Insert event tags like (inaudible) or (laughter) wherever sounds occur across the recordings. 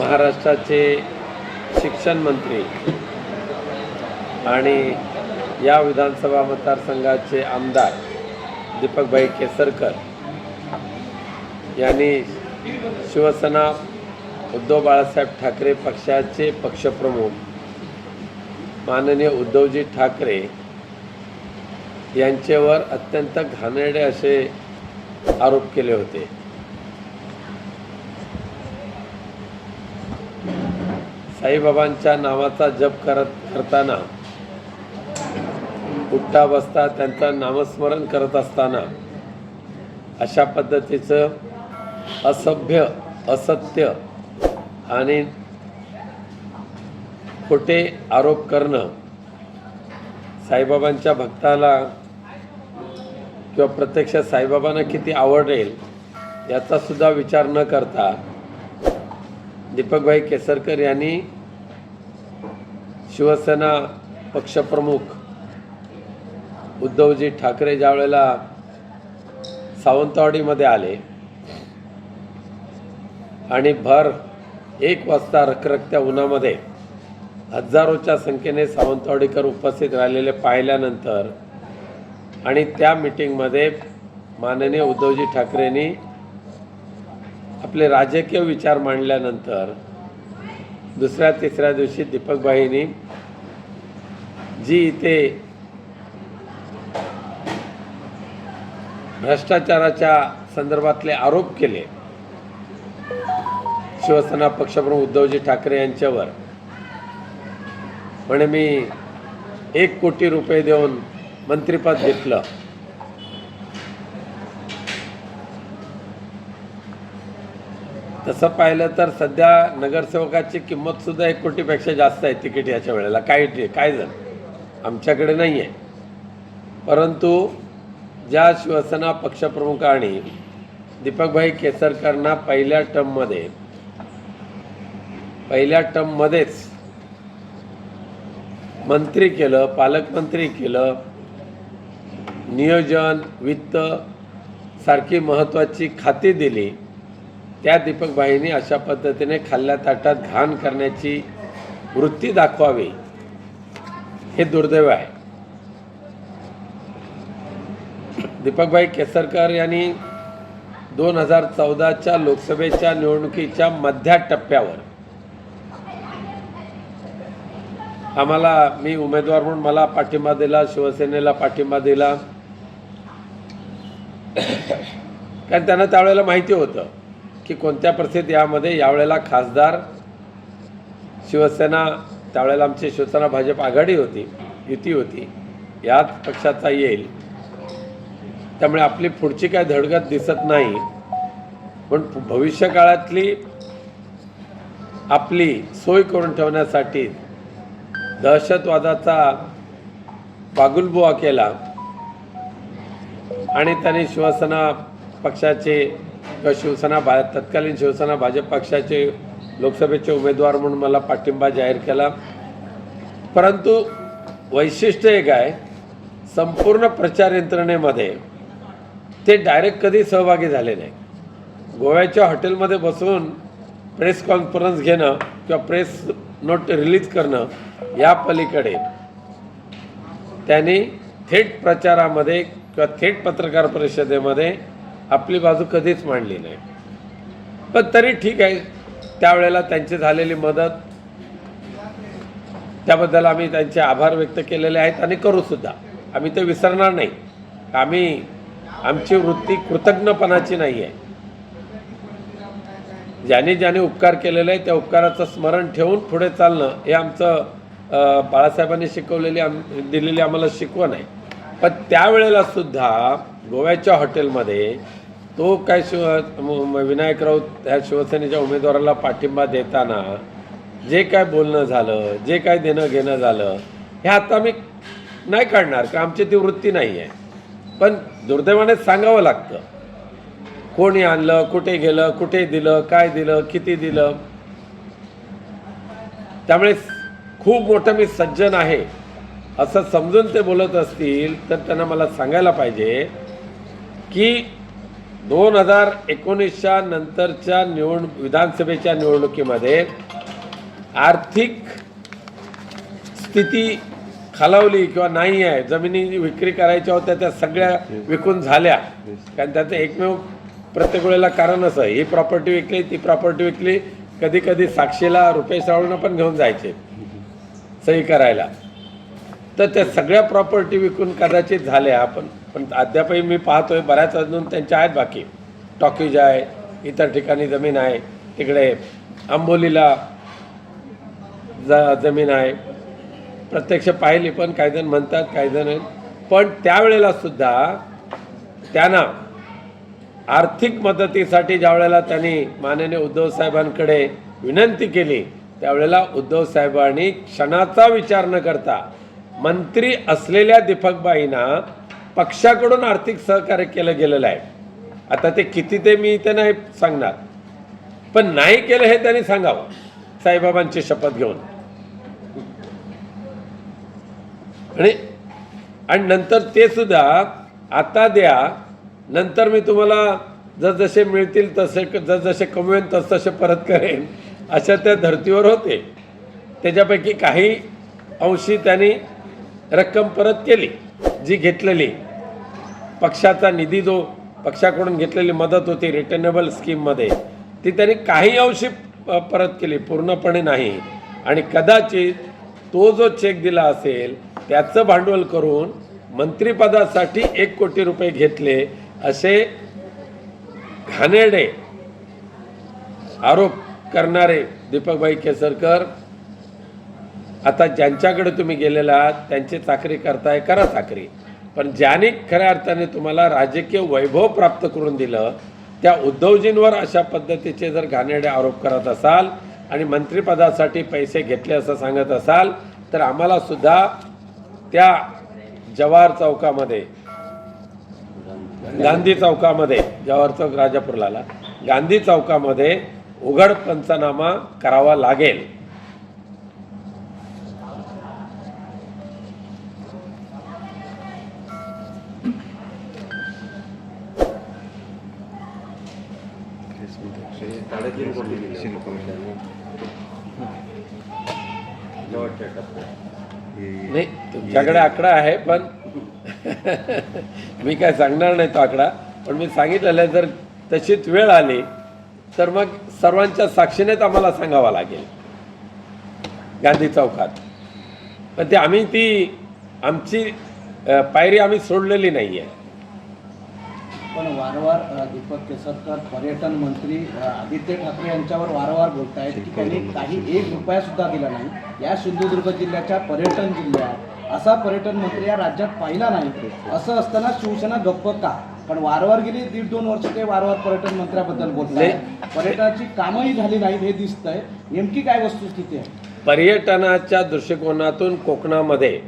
महाराष्ट्राचे शिक्षण मंत्री आणि या विधानसभा मतदारसंघाचे आमदार दीपकभाई केसरकर यांनी शिवसेना उद्धव बाळासाहेब ठाकरे पक्षाचे पक्षप्रमुख माननीय उद्धवजी ठाकरे यांच्यावर अत्यंत घाणेरडे असे आरोप केले होते. साईबाबांच्या नावाचा जप करत करताना उठता बसता त्यांचं नामस्मरण करत असताना अशा पद्धतीचं असभ्य असत्य आणि खोटे आरोप करणं साईबाबांच्या भक्ताला किंवा प्रत्यक्ष साईबाबांना किती आवडेल याचासुद्धा विचार न करता दीपकभाई केसरकर यांनी शिवसेना पक्षप्रमुख उद्धवजी ठाकरे ज्यावेळेला सावंतवाडीमध्ये आले आणि भर एक वाजता रखरखत्या उन्हामध्ये हजारोच्या संख्येने सावंतवाडीकर उपस्थित राहिलेले पाहिल्यानंतर आणि त्या मिटिंगमध्ये माननीय उद्धवजी ठाकरेंनी आपले राजकीय विचार मांडल्यानंतर दुसऱ्या तिसऱ्या दिवशी दीपकबाईंनी जी इथे भ्रष्टाचाराच्या संदर्भातले आरोप केले शिवसेना पक्षप्रमुख उद्धवजी ठाकरे यांच्यावर म्हणे मी एक कोटी रुपये देऊन मंत्रिपद घेतलं. तसं पाहिलं तर सध्या नगरसेवकाची किंमत सुद्धा एक कोटीपेक्षा जास्त आहे तिकीट याच्या वेळेला. काय काय जण. आमच्याकडे नाही आहे परंतु ज्या शिवसेना पक्षप्रमुखांनी दीपकभाई केसरकरांना पहिल्या टर्ममध्ये पहिल्या टर्ममध्येच मंत्री केलं पालकमंत्री केलं नियोजन वित्त सारखी महत्त्वाची खाती दिली त्या दीपकबाईंनी अशा पद्धतीने खाल्ल्या ताटात घाण करण्याची वृत्ती दाखवावी. हे दुर्दैव आहे. दीपकभाई केसरकर यांनी दोन हजार चौदाच्या लोकसभेच्या निवडणुकीच्या मध्या टप्प्यावर आम्हाला मी उमेदवार म्हणून मला पाठिंबा दिला शिवसेनेला पाठिंबा दिला. कारण त्यांना त्यावेळेला माहिती होतं. की कोणत्या परिस्थितीत यामध्ये यावेळेला खासदार शिवसेना त्यावेळेला आमची शिवसेना भाजप आघाडी होती युती होती याच पक्षाचा येईल. त्यामुळे आपली पुढची काय धडगत दिसत नाही. पण भविष्य काळातली आपली सोय करून ठेवण्यासाठी दहशतवादाचा पागुलबुवा केला. आणि त्यांनी शिवसेना पक्षाचे किंवा शिवसेना भा तत्कालीन शिवसेना भाजप पक्षाचे लोकसभेचे उमेदवार म्हणून मला पाठिंबा जाहीर केला. परंतु वैशिष्ट्य एक आहे संपूर्ण प्रचार यंत्रणेमध्ये ते डायरेक्ट कधी सहभागी झाले नाही. गोव्याच्या हॉटेलमध्ये बसून प्रेस कॉन्फरन्स घेणं किंवा प्रेस नोट रिलीज करणं या पलीकडे त्यांनी थेट प्रचारामध्ये किंवा थेट पत्रकार परिषदेमध्ये आपली बाजू कधीच मांडली नाही. पण तरी ठीक आहे त्यावेळेला त्यांची झालेली मदत त्याबद्दल आम्ही त्यांचे आभार व्यक्त केलेले आहेत आणि करूसुद्धा आम्ही ते विसरणार नाही. आम्ही आमची वृत्ती कृतज्ञपणाची नाही आहे ज्याने ज्याने उपकार केलेले आहे त्या उपकाराचं स्मरण ठेवून पुढे चालणं हे आमचं बाळासाहेबांनी शिकवलेली आम दिलेली आम्हाला शिकवण आहे. पण त्यावेळेला सुद्धा गोव्याच्या हॉटेलमध्ये तो काय शिव विनायक राऊत ह्या शिवसेनेच्या उमेदवाराला पाठिंबा देताना जे काय बोलणं झालं जे काय देणं घेणं झालं हे आता मी नाही काढणार का आमची ती वृत्ती नाही आहे. पण दुर्दैवाने सांगावं लागतं. कोणी आणलं कुठे गेलं कुठे दिलं काय दिलं किती दिलं? त्यामुळे खूप मोठं मी सज्जन आहे. असं समजून ते बोलत असतील तर त्यांना मला सांगायला पाहिजे की दोन हजार एकोणीसच्या नंतरच्या निवड विधानसभेच्या निवडणुकीमध्ये आर्थिक स्थिती खालावली किंवा नाही आहे जमिनी विक्री करायच्या होत्या त्या सगळ्या विकून झाल्या. कारण त्याचं एकमेव प्रत्येक वेळेला कारण असं ही प्रॉपर्टी विकली ती प्रॉपर्टी विकली कधी कधी साक्षीला रुपेश रावळनं पण घेऊन जायचे सही करायला. तर त्या सगळ्या प्रॉपर्टी विकून कदाचित झाल्या पण पण अद्यापही मी पाहतोय बऱ्याच अजून त्यांच्या आहेत बाकी. टॉकीज आहे इतर ठिकाणी जमीन आहे तिकडे आंबोलीला ज जमीन आहे. प्रत्यक्ष पाहिली पण काही जण म्हणतात काही जण पण त्यावेळेला सुद्धा त्यांना आर्थिक मदतीसाठी ज्या वेळेला त्यांनी माननीय उद्धव साहेबांकडे विनंती केली त्यावेळेला उद्धव साहेबांनी क्षणाचा विचार न करता मंत्री असलेल्या दीपकबाईंना पक्षाकडून आर्थिक सहकार्य केलं गेलेलं आहे. आता ते किती ते मी इथे नाही सांगणार. पण नाही केलं हे त्यांनी सांगावं. साईबाबांची शपथ घेऊन. आणि आणि नंतर ते सुद्धा आता द्या नंतर मी तुम्हाला जसजसे मिळतील तसे जसजसे कमवेन तसतसे परत करेन अशा त्या धर्तीवर होते. त्याच्यापैकी काही अंशी त्यांनी रक्कम परत केली. जी घेतलेली पक्षाचा निधी जो पक्षाकडून घेतलेली मदत होती रिटर्नेबल स्कीममध्ये ती त्यांनी काही अंशी परत केली पूर्णपणे नाही. आणि कदाचित तो जो चेक दिला असेल त्याचं भांडवल करून मंत्रिपदासाठी एक कोटी रुपये घेतले असे घाणेरडे आरोप करणारे दीपकभाई केसरकर आता ज्यांच्याकडे तुम्ही गेलेला आहात त्यांची चाकरी करताय करा चाकरी. पण ज्याने खऱ्या अर्थाने तुम्हाला राजकीय वैभव प्राप्त करून दिलं त्या उद्धवजींवर अशा पद्धतीचे जर घाणेरडे आरोप करत असाल आणि मंत्रिपदासाठी पैसे घेतले असं सांगत असाल तर आम्हाला सुद्धा त्या जवाहर चौकामध्ये गांधी चौकामध्ये जवाहर चौक राजापूरला गांधी चौकामध्ये उघड पंचनामा करावा लागेल. तुमच्याकडे आकडा आहे पण मी काय सांगणार नाही तो आकडा. पण मी सांगितलेलं आहे जर तशीच वेळ आली तर मग सर्वांच्या साक्षीनेच आम्हाला सांगावा लागेल. गांधी चौकात. पण ते आम्ही ती आमची पायरी आम्ही सोडलेली नाही आहे पण वारंवार दीपक केसरकर पर्यटन मंत्री आदित्य ठाकरे यांच्यावर वारंवार बोलत आहेत की त्यांनी काही एक रुपया सुद्धा दिला नाही. या सिंधुदुर्ग जिल्ह्याच्या पर्यटन जिल्ह्यात असा पर्यटन मंत्री या राज्यात पाहिला नाही. असं असताना शिवसेना गप्प का? पण वारंवार गेली दीड दोन वर्ष ते वारंवार पर्यटन मंत्र्याबद्दल बोलले पर्यटनाची कामही झाली नाहीत हे दिसतंय. नेमकी काय वस्तुस्थिती आहे? पर्यटनाच्या दृष्टिकोनातून कोकणामध्ये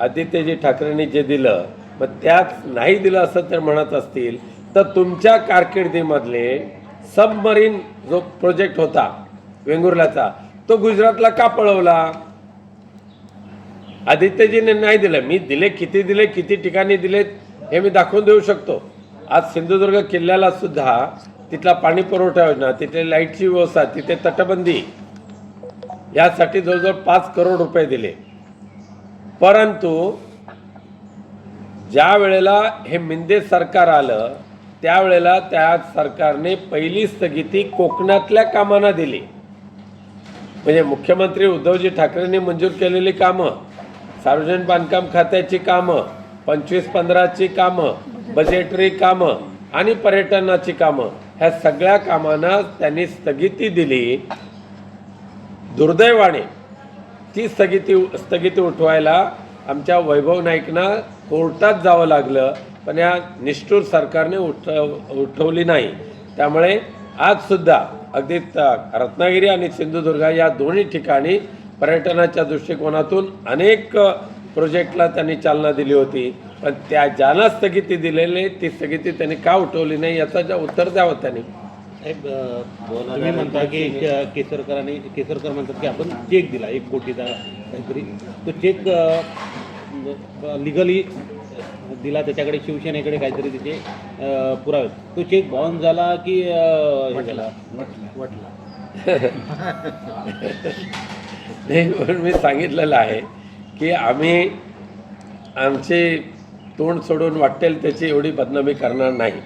आदित्यजी ठाकरेंनी जे दिलं मग त्यात नाही दिलं असं ते म्हणत असतील तर तुमच्या कारकिर्दीमधले सबमरीन जो प्रोजेक्ट होता वेंगुर्ल्याचा तो गुजरातला का पळवला? आदित्यजीने नाही दिलं. मी दिले किती दिले किती ठिकाणी दिलेत हे मी दाखवून देऊ शकतो. आज सिंधुदुर्ग किल्ल्याला सुद्धा तिथला पाणी पुरवठा योजना तिथे लाईटची व्यवस्था तिथे तटबंदी यासाठी जवळजवळ पाच करोड रुपये दिले. परंतु ज्या वेळेला हे मिंदे सरकार आलं त्यावेळेला त्या सरकारने पहिली स्थगिती कोकणातल्या कामांना दिली. म्हणजे मुख्यमंत्री उद्धवजी ठाकरेंनी मंजूर केलेली कामं सार्वजनिक बांधकाम खात्याची कामं पंचवीस पंधराची कामं बजेटरी कामं आणि पर्यटनाची कामं ह्या सगळ्या कामांना त्यांनी स्थगिती दिली. दुर्दैवाने ती स्थगिती स्थगिती उठवायला आमच्या वैभव नाईकना कोर्टात जावं लागलं पण या निष्ठूर सरकारने उठव उठवली नाही. त्यामुळे आजसुद्धा अगदी रत्नागिरी आणि सिंधुदुर्ग या दोन्ही ठिकाणी पर्यटनाच्या दृष्टिकोनातून अनेक प्रोजेक्टला त्यांनी चालना दिली होती. पण त्या ज्यांना स्थगिती दिलेली ती स्थगिती त्यांनी का उठवली नाही याचं जे उत्तर द्यावं त्यांनी? तुम्ही म्हणता की केसरकरांनी केसरकर म्हणतात की आपण चेक दिला एक कोटीचा काहीतरी. तो चेक लिगली दिला त्याच्याकडे शिवसेनेकडे काहीतरी त्याचे पुरावे. तो चेक बाउन्स झाला की हे झाला? (laughs) नाही म्हणून मी सांगितलेलं आहे की आम्ही आमचे तोंड सोडून वाटेल त्याची एवढी बदनामी करणार नाही.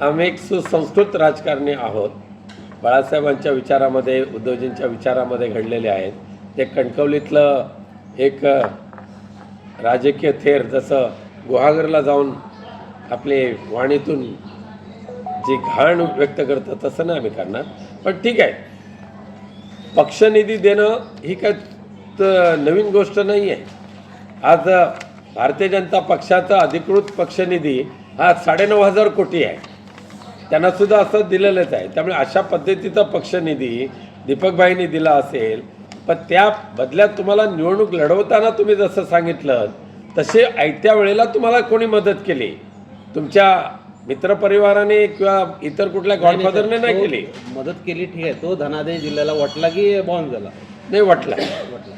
आम्ही एक सुसंस्कृत राजकारणी आहोत. बाळासाहेबांच्या विचारामध्ये उद्धवजींच्या विचारामध्ये घडलेले आहेत. ते कणकवलीतलं एक राजकीय थेर जसं गुहागरला जाऊन आपले वाणीतून जी घाण व्यक्त करतं तसं नाही आम्ही करणार. पण ठीक आहे पक्षनिधी देणं ही काय नवीन गोष्ट नाही आहे आज भारतीय जनता पक्षाचा अधिकृत पक्षनिधी हा साडेनऊ हजार कोटी आहे. त्यांना सुद्धा असं दिलेलंच आहे. त्यामुळे अशा पद्धतीचा पक्षनिधी दीपकभाईंनी दिला असेल पण त्या बदल्यात तुम्हाला निवडणूक लढवताना तुम्ही जसं सांगितलं तसे आयत्या वेळेला तुम्हाला कोणी मदत केली. तुमच्या मित्रपरिवाराने किंवा इतर कुठल्या गॉडफादरने नाही केली. मदत केली ठीक आहे. तो धनादेश जिल्ह्याला वाटला की बाउन्स झाला? नाही वाटलं. वाटला.